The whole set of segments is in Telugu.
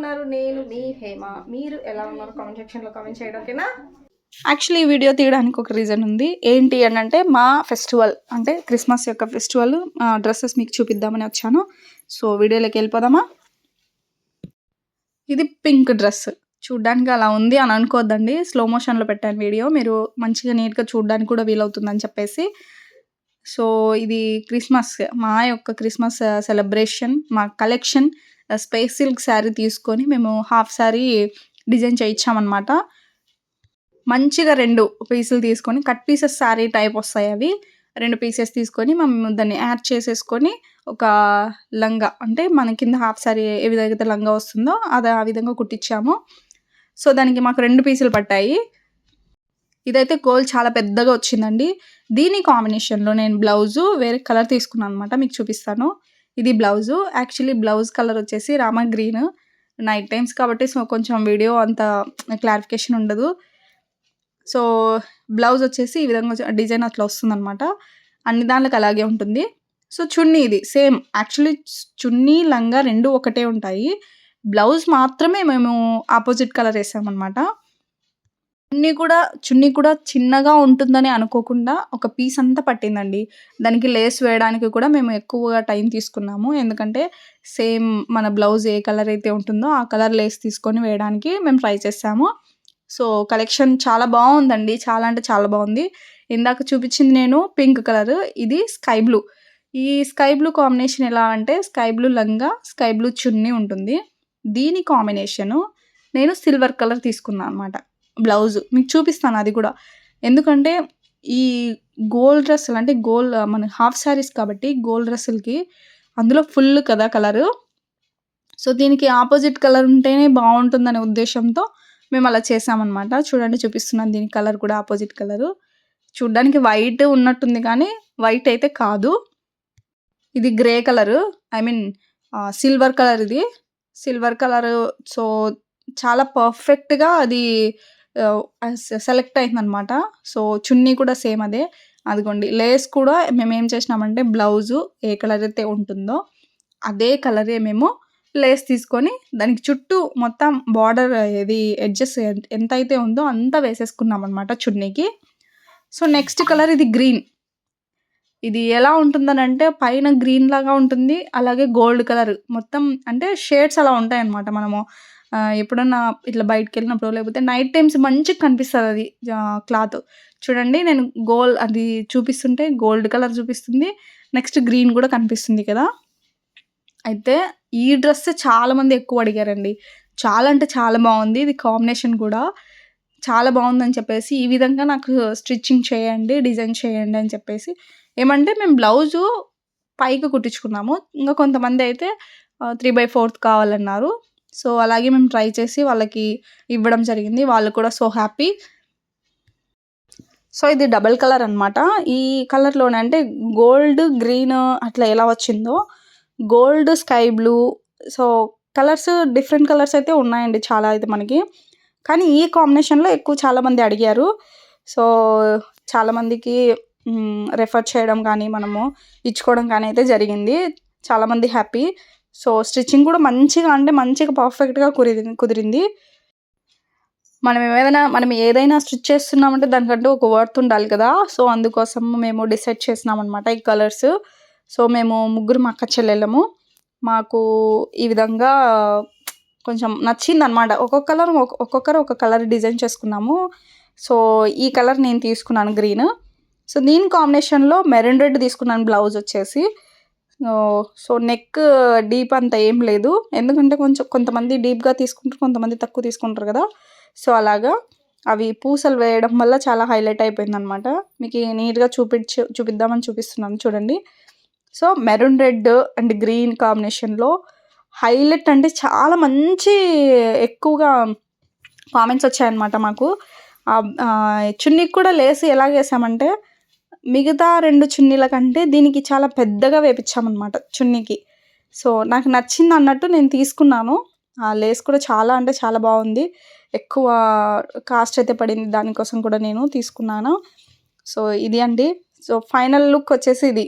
ఉన్నారు? నేను మీ హేమ. మీరు ఎలా ఉన్నారు? కామెంట్ సెక్షన్లో కామెంట్ చేయడం ఓకేనా? యాక్చువల్లీ ఈ వీడియో తీయడానికి ఒక రీజన్ ఉంది. ఏంటి అని అంటే మా ఫెస్టివల్ అంటే క్రిస్మస్ యొక్క ఫెస్టివల్ డ్రెస్సెస్ మీకు చూపిద్దామని వచ్చాను. సో వీడియోలోకి వెళ్ళిపోదామా? ఇది పింక్ డ్రెస్ చూడ్డానికి అలా ఉంది అని అనుకోవద్దండి స్లో మోషన్లో పెట్టాను వీడియో మీరు మంచిగా నీట్గా చూడడానికి కూడా వీలవుతుందని చెప్పేసి. సో ఇది క్రిస్మస్ మా యొక్క క్రిస్మస్ సెలబ్రేషన్ మా కలెక్షన్ స్పేస్ సిల్క్ శారీ తీసుకొని మేము హాఫ్ శారీ డిజైన్ చేయించామన్నమాట. మంచిగా రెండు పీసులు తీసుకొని కట్ పీసెస్ శారీ టైప్ వస్తాయి అవి. రెండు పీసెస్ తీసుకొని మేము దాన్ని యాడ్ చేసేసుకొని ఒక లంగా అంటే మన కింద హాఫ్ శారీ ఏ విధంగా అయితే లంగా వస్తుందో అది ఆ విధంగా కుట్టించాము. సో దానికి మాకు రెండు పీసులు పట్టాయి. ఇదైతే గోల్ చాలా పెద్దగా వచ్చిందండి. దీని కాంబినేషన్లో నేను బ్లౌజు వేరే కలర్ తీసుకున్నాను అనమాట మీకు చూపిస్తాను. ఇది బ్లౌజు. యాక్చువల్లీ బ్లౌజ్ కలర్ వచ్చేసి రామ గ్రీన్. నైట్ టైమ్స్ కాబట్టి సో కొంచెం వీడియో అంత క్లారిఫికేషన్ ఉండదు. సో బ్లౌజ్ వచ్చేసి ఈ విధంగా డిజైన్ అట్లా వస్తుందన్నమాట. అన్ని దాంట్లోకి అలాగే ఉంటుంది. సో చున్నీ ఇది సేమ్. యాక్చువల్లీ చున్నీ లంగా రెండు ఒకటే ఉంటాయి. బ్లౌజ్ మాత్రమే మేము ఆపోజిట్ కలర్ వేసామన్నమాట. చున్నీ కూడా చున్నీ కూడా చిన్నగా ఉంటుందని అనుకోకుండా ఒక పీస్ అంతా పట్టిందండి. దానికి లేస్ వేయడానికి కూడా మేము ఎక్కువగా టైం తీసుకున్నాము. ఎందుకంటే సేమ్ మన బ్లౌజ్ ఏ కలర్ అయితే ఉంటుందో ఆ కలర్ లేస్ తీసుకొని వేయడానికి మేము ట్రై చేసాము. సో కలెక్షన్ చాలా బాగుందండి. చాలా అంటే చాలా బాగుంది. ఇందాక చూపించింది నేను పింక్ కలర్. ఇది స్కై బ్లూ. ఈ స్కై బ్లూ కాంబినేషన్ ఎలా అంటే స్కై బ్లూ లంగా స్కై బ్లూ చున్నీ ఉంటుంది. దీని కాంబినేషను నేను సిల్వర్ కలర్ తీసుకున్నాను అనమాట బ్లౌజ్. మీకు చూపిస్తాను అది కూడా. ఎందుకంటే ఈ గోల్డ్ డ్రెస్సులు అంటే గోల్డ్ మన హాఫ్ శారీస్ కాబట్టి గోల్డ్ డ్రెస్సులకి అందులో ఫుల్ కదా కలరు. సో దీనికి ఆపోజిట్ కలర్ ఉంటేనే బాగుంటుందనే ఉద్దేశంతో మేము అలా చేసామన్నమాట చూడండి చూపిస్తున్నాను దీని కలర్ కూడా ఆపోజిట్ కలరు. చూడ్డానికి వైట్ ఉన్నట్టుంది కానీ వైట్ అయితే కాదు. ఇది grey colour. I mean silver colour ఇది. సిల్వర్ కలర్ సో చాలా పర్ఫెక్ట్గా అది సెలెక్ట్ అయిందనమాట సో చున్నీ కూడా సేమ్ అదే. అదిగోండి లేస్ కూడా మేము ఏం చేసినామంటే బ్లౌజు ఏ కలర్ అయితే ఉంటుందో అదే కలరే మేము లేస్ తీసుకొని దానికి చుట్టూ మొత్తం బార్డర్ ఏది ఎడ్జెస్ ఎంత అయితే ఉందో అంతా వేసేసుకున్నాం అనమాట చున్నీకి. సో నెక్స్ట్ కలర్ ఇది గ్రీన్ ఇది ఎలా ఉంటుందనంటే పైన గ్రీన్ లాగా ఉంటుంది అలాగే గోల్డ్ కలర్ మొత్తం అంటే షేడ్స్ అలా ఉంటాయనమాట మనము. ఎప్పుడన్నా ఇట్లా బయటకు వెళ్ళినప్పుడు లేకపోతే నైట్ టైమ్స్ మంచిగా కనిపిస్తుంది అది క్లాత్ చూడండి నేను గోల్డ్ అది చూపిస్తుంటే గోల్డ్ కలర్ చూపిస్తుంది నెక్స్ట్ గ్రీన్ కూడా కనిపిస్తుంది కదా. అయితే ఈ డ్రెస్ చాలా మంది ఎక్కువ అడిగారండి. చాలా అంటే చాలా బాగుంది ఇది కాంబినేషన్ కూడా. చాలా బాగుందని చెప్పేసి ఈ విధంగా నాకు స్టిచ్చింగ్ చేయండి డిజైన్ చేయండి అని చెప్పేసి. ఏమంటే మేము బ్లౌజు పైకి కుట్టించుకున్నాము. ఇంకా కొంతమంది అయితే త్రీ బై ఫోర్త్ కావాలన్నారు. సో అలాగే మేము ట్రై చేసి వాళ్ళకి ఇవ్వడం జరిగింది. వాళ్ళు కూడా సో హ్యాపీ. సో ఇది డబల్ కలర్ అన్నమాట. ఈ కలర్లోనే అంటే గోల్డ్ గ్రీన్ అట్లా ఎలా వచ్చిందో. Gold sky blue. So colours different colours అయితే ఉన్నాయండి చాలా అయితే మనకి. కానీ ఈ కాంబినేషన్లో ఎక్కువ చాలామంది అడిగారు. సో చాలామందికి రెఫర్ చేయడం కానీ మనము ఇచ్చుకోవడం కానీ అయితే జరిగింది. చాలామంది హ్యాపీ. సో స్టిచ్చింగ్ కూడా మంచిగా అంటే మంచిగా పర్ఫెక్ట్గా కుదిరింది కుదిరింది. మనం ఏదైనా మనం ఏదైనా స్టిచ్ చేస్తున్నామంటే దానికంటే ఒక వర్త్ ఉండాలి కదా. సో అందుకోసం మేము డిసైడ్ చేసినామన్నమాట ఈ కలర్స్. సో మేము ముగ్గురు మా అక్క చెల్లెళ్ళము. మాకు ఈ విధంగా కొంచెం నచ్చింది అనమాట ఒక్కొక్క కలర్ ఒక్కొక్కరు ఒక కలర్ డిజైన్ చేసుకున్నాము. సో ఈ కలర్ నేను తీసుకున్నాను గ్రీన్. సో దీని కాంబినేషన్లో మెరూన్ రెడ్ తీసుకున్నాను బ్లౌజ్ వచ్చేసి. సో నెక్ డీప్ అంత ఏం లేదు. ఎందుకంటే కొంచెం కొంతమంది డీప్గా తీసుకుంటారు కొంతమంది తక్కువ తీసుకుంటారు కదా. సో అలాగా అవి పూసలు వేయడం వల్ల చాలా హైలైట్ అయిపోయింది అనమాట మీకు నీట్గా చూపించు చూపిద్దామని చూపిస్తున్నాను చూడండి. So maroon red and green కాంబినేషన్లో హైలైట్ అంటే చాలా మంచి ఎక్కువగా కామెంట్స్ వచ్చాయన్నమాట మాకు. చున్నీకి కూడా లేసి ఎలా వేసామంటే మిగతా రెండు చున్నీల కంటే దీనికి చాలా పెద్దగా వేపించామన్నమాట చున్నీకి. సో నాకు నచ్చింది అన్నట్టు నేను తీసుకున్నాను. ఆ లేస్ కూడా చాలా అంటే చాలా బాగుంది. ఎక్కువ కాస్ట్ అయితే పడింది దానికోసం కూడా నేను తీసుకున్నాను. సో ఇది అండి. సో ఫైనల్ లుక్ వచ్చేసి ఇది.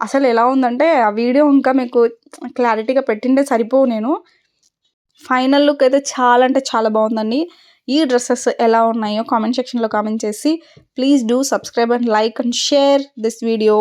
అసలు ఎలా ఉందంటే ఆ వీడియో ఇంకా మీకు క్లారిటీగా పెట్టింటే సరిపోవు నేను. ఫైనల్ లుక్ అయితే చాలా అంటే చాలా బాగుందండి. ఈ డ్రెస్సెస్ ఎలా ఉన్నాయో కామెంట్ సెక్షన్లో కామెంట్ చేసి. Please do subscribe and like and share this video.